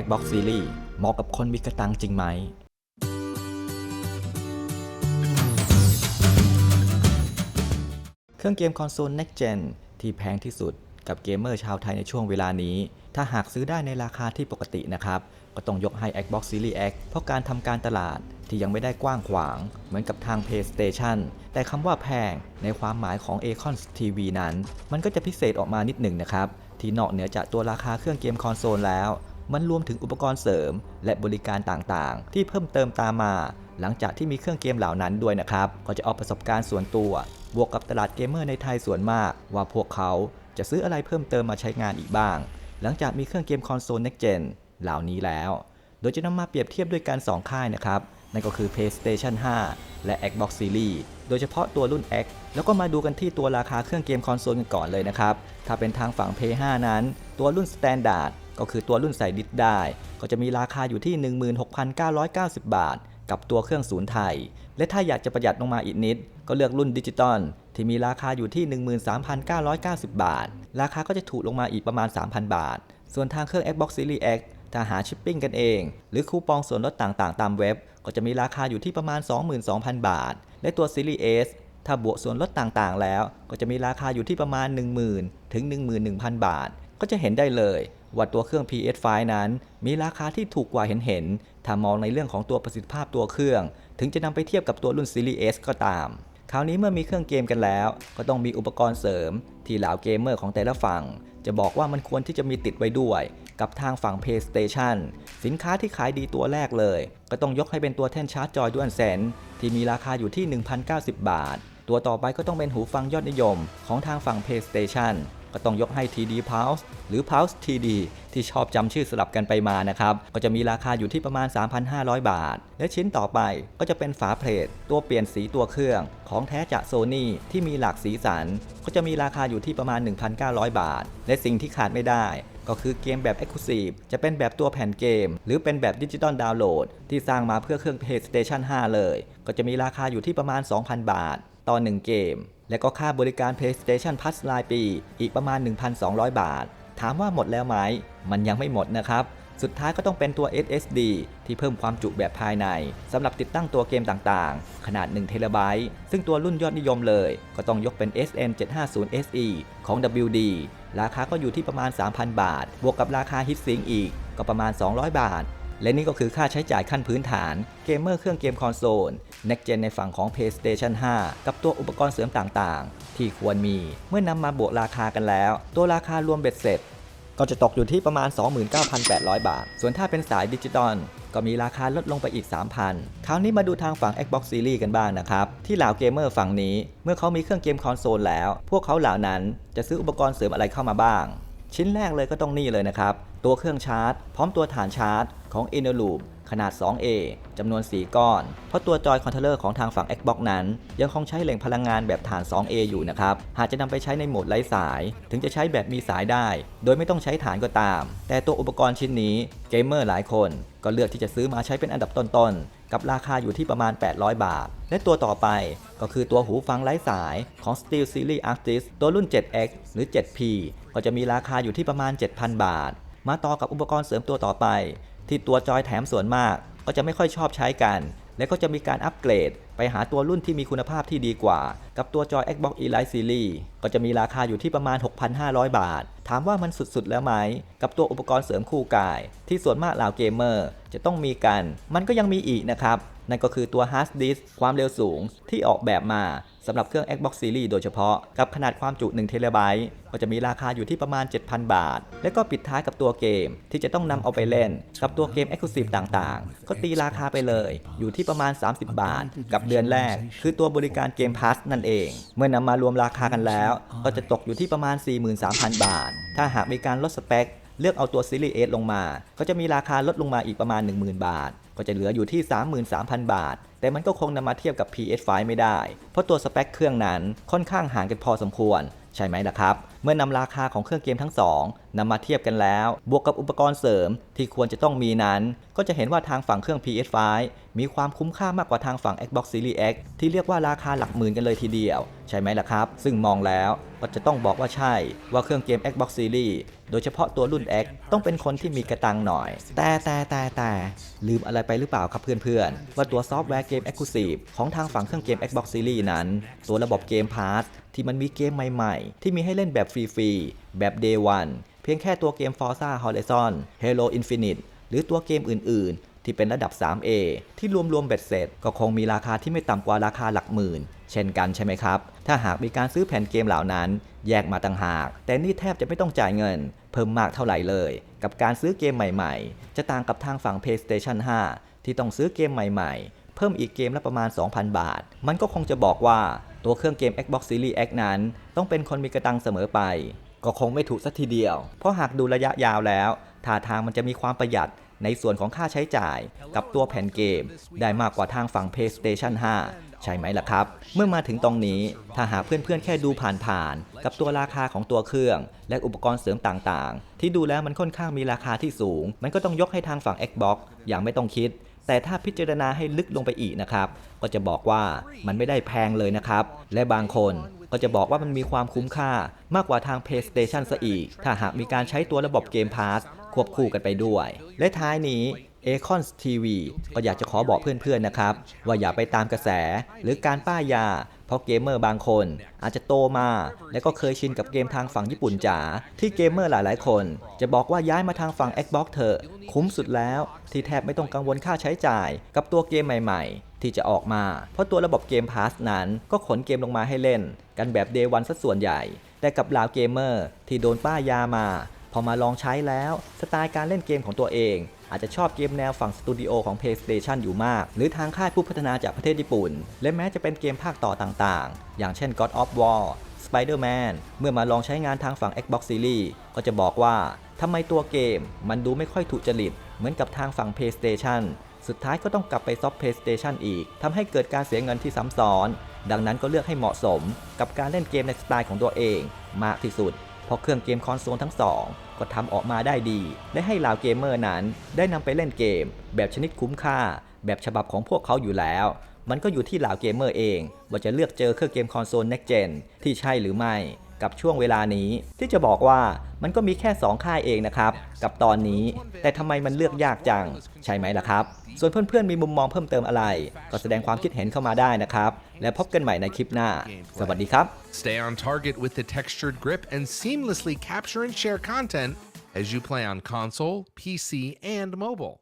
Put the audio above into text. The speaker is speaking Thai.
Xbox Series เหมาะกับคนมีกระตังจริงไหม เครื่องเกมคอนโซล Next Gen ที่แพงที่สุดกับเกมเมอร์ชาวไทยในช่วงเวลานี้ ถ้าหากซื้อได้ในราคาที่ปกตินะครับ ก็ต้องยกให้ Xbox Series X เพราะการทำการตลาดที่ยังไม่ได้กว้างขวาง เหมือนกับทาง PlayStation แต่คำว่าแพงในความหมายของ Acon TV นั้น มันก็จะพิเศษออกมานิดหนึ่งนะครับ ที่นอกเหนือจากตัวราคาเครื่องเกมคอนโซลแล้ว มันรวมถึงอุปกรณ์เสริม และบริการต่างๆ ที่เพิ่มเติมตามมา หลังจากที่มีเครื่องเกมเหล่านั้นด้วยนะครับ ก็จะเอาประสบการณ์ส่วนตัว บวกกับตลาดเกมเมอร์ในไทยส่วนมาก ว่าพวกเขาจะซื้ออะไรเพิ่มเติมมาใช้งานอีกบ้าง หลังจากมีเครื่องเกมคอนโซล Next Gen เหล่านี้แล้ว โดยจะนำมาเปรียบเทียบด้วยกัน 2 ค่ายนะครับ นั่นก็คือ PlayStation 5 และ Xbox Series โดยเฉพาะตัวรุ่น X แล้วก็มาดูกันที่ตัวราคาเครื่องเกมคอนโซลกันก่อนเลยนะครับ ถ้าเป็นทางฝั่ง Play 5 นั้น ตัวรุ่น Standard ก็คือตัวรุ่นใส่ดิสได้ ก็จะมีราคาอยู่ที่ 16,990 บาท กับตัวเครื่องศูนย์ไทย และถ้าอยากจะประหยัดลงมาอีกนิด ก็เลือกรุ่นดิจิตอลที่มีราคาอยู่ที่ 13,990 บาท ราคาก็จะถูกลงมาอีกประมาณ 3,000 บาท ส่วนทางเครื่อง Xbox Series X ถ้าหาชิปปิ้งกันเอง หรือคูปองส่วนลดต่างๆ ตามเว็บ ก็จะมีราคาอยู่ที่ประมาณ 22,000 บาท และตัว Series S ถ้าบวกส่วนลดต่างๆ แล้ว ก็จะมีราคาอยู่ที่ประมาณ 10,000 ถึง 11,000 บาท ก็จะเห็นได้เลย ว่าตัวเครื่อง PS5 นั้น มีราคาที่ถูกกว่าเห็นๆ ถ้ามองในเรื่องของตัวประสิทธิภาพตัวเครื่อง ถึงจะนำไปเทียบกับตัวรุ่น Series S ก็ตาม คราวนี้เมื่อมีเครื่องเกมกันแล้ว ก็ต้องมีอุปกรณ์เสริม ที่เหล่าเกมเมอร์ของแต่ละฝั่ง จะบอกว่ามันควรที่จะมีติดไว้ด้วย กับทางฝั่ง PlayStation สินค้าที่ขายดีตัวแรกเลย ก็ต้องยกให้เป็นตัวแท่นชาร์จจอยด้วนแสนที่มีราคาอยู่ที่ 1,090 บาท ตัวต่อไปก็ต้องเป็นหูฟังยอดนิยม ของทางฝั่ง PlayStation ก็ต้องยกให้ TD Pulse หรือ Pulse TD ที่ชอบจำชื่อสลับกันไปมานะครับ ก็จะมีราคาอยู่ที่ประมาณ 3,500 บาท และชิ้นต่อไปก็จะเป็นฝาเพลทตัวเปลี่ยนสีตัวเครื่อง ของแท้จาก Sony ที่มีหลากสีสัน ก็จะมีราคาอยู่ที่ประมาณ 1,900 บาท และสิ่งที่ขาดไม่ได้ก็คือเกมแบบ Exclusive จะเป็นแบบตัวแผ่นเกม หรือเป็นแบบดิจิตอลดาวน์โหลด ที่สร้างมาเพื่อเครื่อง PlayStation 5 เลย ก็จะมีราคาอยู่ที่ประมาณ 2,000 บาท ต่อ 1 เกม และก็ค่าบริการ PlayStation Plus รายปี อีกประมาณ 1,200 บาท ถามว่าหมดแล้วไหม มันยังไม่หมดนะครับ สุดท้ายก็ต้องเป็นตัว SSD ที่เพิ่มความจุแบบภายในสำหรับติดตั้งตัวเกมต่างๆ ขนาด1เทราไบต์ซึ่งตัวรุ่นยอดนิยมเลย ก็ต้องยกเป็น SN750 SE ของ WD ราคาก็อยู่ที่ประมาณ 3,000 บาท บวกกับราคาฮิตซิงอีก ก็ประมาณ 200 บาท และนี่ก็คือค่าใช้จ่ายขั้นพื้นฐานเกมเมอร์เครื่องเกมคอนโซล Next Gen ในฝั่งของ PlayStation 5 กับตัวอุปกรณ์เสริมต่างๆ ที่ควรมีเมื่อนำมาบวกราคากันแล้ว ตัวราคารวมเบ็ดเสร็จ ก็จะตกอยู่ที่ประมาณ 29,800 บาท ส่วนถ้าเป็นสายดิจิตอลก็มีราคาลดลงไปอีก 3,000 คราวนี้มาดูทางฝั่ง Xbox Series กันบ้างนะครับ ที่เหล่าเกมเมอร์ฝั่งนี้ เมื่อเขามีเครื่องเกมคอนโซลแล้ว พวกเขาเหล่านั้นจะซื้ออุปกรณ์เสริมอะไรเข้ามาบ้าง ชิ้นแรกเลยก็ต้องนี่เลยนะครับ ตัวเครื่องชาร์จ พร้อมตัวฐานชาร์จของ i n n o l o o p ขนาด 2A จำนวน 4 ก้อน เพราะตัวจอยคอนโทรลเลอร์ของทางฝั่ง Xbox นั้น ยังคงใช้แหล่งพลังงานแบบฐาน 2A อยู่นะครับ หากจะนำไปใช้ในโหมดไร้สาย ถึงจะใช้แบบมีสายได้ โดยไม่ต้องใช้ฐานก็ตาม แต่ตัวอุปกรณ์ชิ้นนี้เกมเมอร์หลายคน ก็เลือกที่จะซื้อมาใช้เป็นอันดับต้นๆ กับราคาอยู่ที่ประมาณ 800 บาท และตัวต่อไปก็คือตัวหูฟังไร้สายของ Steel Series Artist ตัวรุ่น 7X หรือ 7P ก็จะมีราคาอยู่ที่ประมาณ 7,000 บาท มาต่อกับอุปกรณ์เสริมตัวต่อไป ที่ตัวจอยแถมส่วนมาก ก็จะไม่ค่อยชอบใช้กัน และก็จะมีการอัปเกรด ไปหาตัวรุ่นที่มีคุณภาพที่ดีกว่า กับตัวจอย Xbox Elite Series ก็จะมีราคาอยู่ที่ประมาณ 6,500 บาท ถามว่ามันสุดๆแล้วไหม กับตัวอุปกรณ์เสริมคู่กาย ที่ส่วนมากเหล่าเกมเมอร์ จะต้องมีกัน มันก็ยังมีอีกนะครับ นั่นก็คือตัว Hard Disk ความเร็วสูงที่ออกแบบมาสำหรับเครื่อง Xbox Series โดยเฉพาะ กับขนาดความจุ1เทราไบต์ก็จะมีราคาอยู่ที่ประมาณ 7,000 บาท และก็ปิดท้ายกับตัวเกมที่จะต้องนำเอาไปเล่น กับตัวเกม Exclusive ต่างๆ ก็ตีราคาไปเลย อยู่ที่ประมาณ 30 บาท กับเดือนแรก คือตัวบริการเกม Pass นั่นเอง เมื่อนำมารวมราคากันแล้ว ก็จะตกอยู่ที่ประมาณ 43,000 บาท ถ้าหากมีการลดสเปคเลือกเอาตัว Series S ลงมา ก็จะมีราคาลดลงมาอีกประมาณ 10,000 บาท ก็จะเหลืออยู่ที่ 33,000 บาท แต่มันก็คงนำมาเทียบกับ PS5 ไม่ได้ เพราะตัวสเปคเครื่องนั้นค่อนข้างห่างกันพอสมควร ใช่ไหมล่ะครับ เมื่อนำราคาของเครื่องเกมทั้งสองนำมาเทียบกันแล้ว บวกกับอุปกรณ์เสริมที่ควรจะต้องมีนั้น ก็จะเห็นว่าทางฝั่งเครื่อง PS5 มีความคุ้มค่ามากกว่าทางฝั่ง Xbox Series X ที่เรียกว่าราคาหลักหมื่นกันเลยทีเดียว ใช่ไหมล่ะครับ ซึ่งมองแล้วก็จะต้องบอกว่าใช่ว่าเครื่องเกม Xbox Series โดยเฉพาะตัวรุ่น X ต้องเป็นคนที่มีกระตังหน่อย แต่แต่แต่แต่ลืมอะไรไปหรือเปล่าครับเพื่อนๆ ว่าตัวซอฟต์แวร์เกม Exclusive ของทางฝั่งเครื่องเกม Xbox Series นั้น ตัวระบบเกม Pass ที่มันมีเกมใหม่ๆ ที่มีให้เล่นแบบฟรีๆ แบบ Day One เพียงแค่ตัวเกม Forza Horizon Halo Infinite หรือตัวเกมอื่น ๆ ที่เป็นระดับ 3A ที่รวมๆเบ็ดเสร็จ ก็คงมีราคาที่ไม่ต่ำกว่าราคาหลักหมื่น เช่นกันใช่ไหมครับ ถ้าหากมีการซื้อแผ่นเกมเหล่านั้น แยกมาต่างหาก แต่นี่แทบจะไม่ต้องจ่ายเงิน เพิ่มมากเท่าไหร่เลย กับการซื้อเกมใหม่ ๆ จะต่างกับทางฝั่ง PlayStation 5 ที่ต้องซื้อเกมใหม่ ๆ เพิ่มอีกเกมละประมาณ 2,000 บาท มันก็คงจะบอกว่า ตัวเครื่องเกม Xbox Series X นั้น ต้องเป็นคนมีกระตังเสมอไป ก็คงไม่ถูกสักทีเดียว เพราะหากดูระยะยาวแล้วท่าทางมันจะมีความประหยัดในส่วนของค่าใช้จ่ายกับตัวแผ่นเกม ได้มากกว่าทางฝั่ง PlayStation 5 ใช่ไหมล่ะครับ เมื่อมาถึงตรงนี้ถ้าหากเพื่อนๆ แค่ดูผ่านๆ กับตัวราคาของตัวเครื่อง และอุปกรณ์เสริมต่างๆ ที่ดูแล้วมันค่อนข้างมีราคาที่สูง มันก็ต้องยกให้ทางฝั่ง Xbox อย่างไม่ต้องคิด แต่ถ้าพิจารณาให้ลึกลงไปอีกนะครับ ก็จะบอกว่ามันไม่ได้แพงเลยนะครับ และบางคนก็จะบอกว่ามันมีความคุ้มค่ามากกว่าทาง PlayStation ซะอีก ถ้าหากมีการใช้ตัวระบบเกม Pass ควบคู่กันไปด้วย และท้ายนี้ a c o n TV ก็อยากจะขอบอกเพื่อนๆนะครับ ว่าอย่าไปตามกระแสหรือการป้ายยา ราะเกมเมอร์บางคน อาจจะโตมา และก็เคยชินกับเกมทางฝั่งญี่ปุ่นจ๋าที่เกมเมอร์หลายๆ คน จะบอกว่าย้ายมาทางฝั่ง Xbox เถอะคุ้มสุดแล้ว ที่แทบไม่ต้องกังวลค่าใช้จ่าย กับตัวเกมใหม่ ๆ ที่จะออกมา เพราะตัวระบบเกมพาสนั้น ก็ขนเกมลงมาให้เล่น กันแบบ Day 1ซะส่วนใหญ่ แต่กับเหล่าเกมเมอร์ที่โดนป้ายยามา พอมาลองใช้แล้วสไตล์การเล่นเกมของตัวเอง อาจจะชอบเกมแนวฝั่งสตูดิโอของ PlayStation อยู่มาก หรือทางค่ายผู้พัฒนาจากประเทศญี่ปุ่น และแม้จะเป็นเกมภาคต่อต่างๆ อย่างเช่น God of War Spider-Man เมื่อมาลองใช้งานทางฝั่ง Xbox Series ก็จะบอกว่าทำไมตัวเกมมันดูไม่ค่อยถูกจริต เหมือนกับทางฝั่ง PlayStation สุดท้ายก็ต้องกลับไปซอฟ PlayStation อีกทำให้เกิดการเสียเงินที่ซ้ำซ้อน ดังนั้นก็เลือกให้เหมาะสมกับการเล่นเกมในสไตล์ของตัวเอง มากที่สุด ราะเครื่องเกมคอนโซลทั้งสองก็ทำออกมาได้ดี และให้เหล่าเกมเมอร์นั้นได้นำไปเล่นเกม แบบชนิดคุ้มค่า แบบฉบับของพวกเขาอยู่แล้ว มันก็อยู่ที่เหล่าเกมเมอร์เอง ว่าจะเลือกเจอเครื่องเกมคอนโซล Next Gen ที่ใช่หรือไม่ กับช่วงเวลานี้ ที่จะบอกว่ามันก็มีแค่ 2 ค่ายเองนะครับ กับตอนนี้ แต่ทำไมมันเลือกยากจัง ใช่ไหมล่ะครับ ส่วนเพื่อนๆมีมุมมองเพิ่มเติมอะไร ก็แสดงความคิดเห็นเข้ามาได้นะครับ และพบกันใหม่ในคลิปหน้า สวัสดีครับ Stay on target with the textured grip and seamlessly capture and share content as you play on console, PC, and mobile.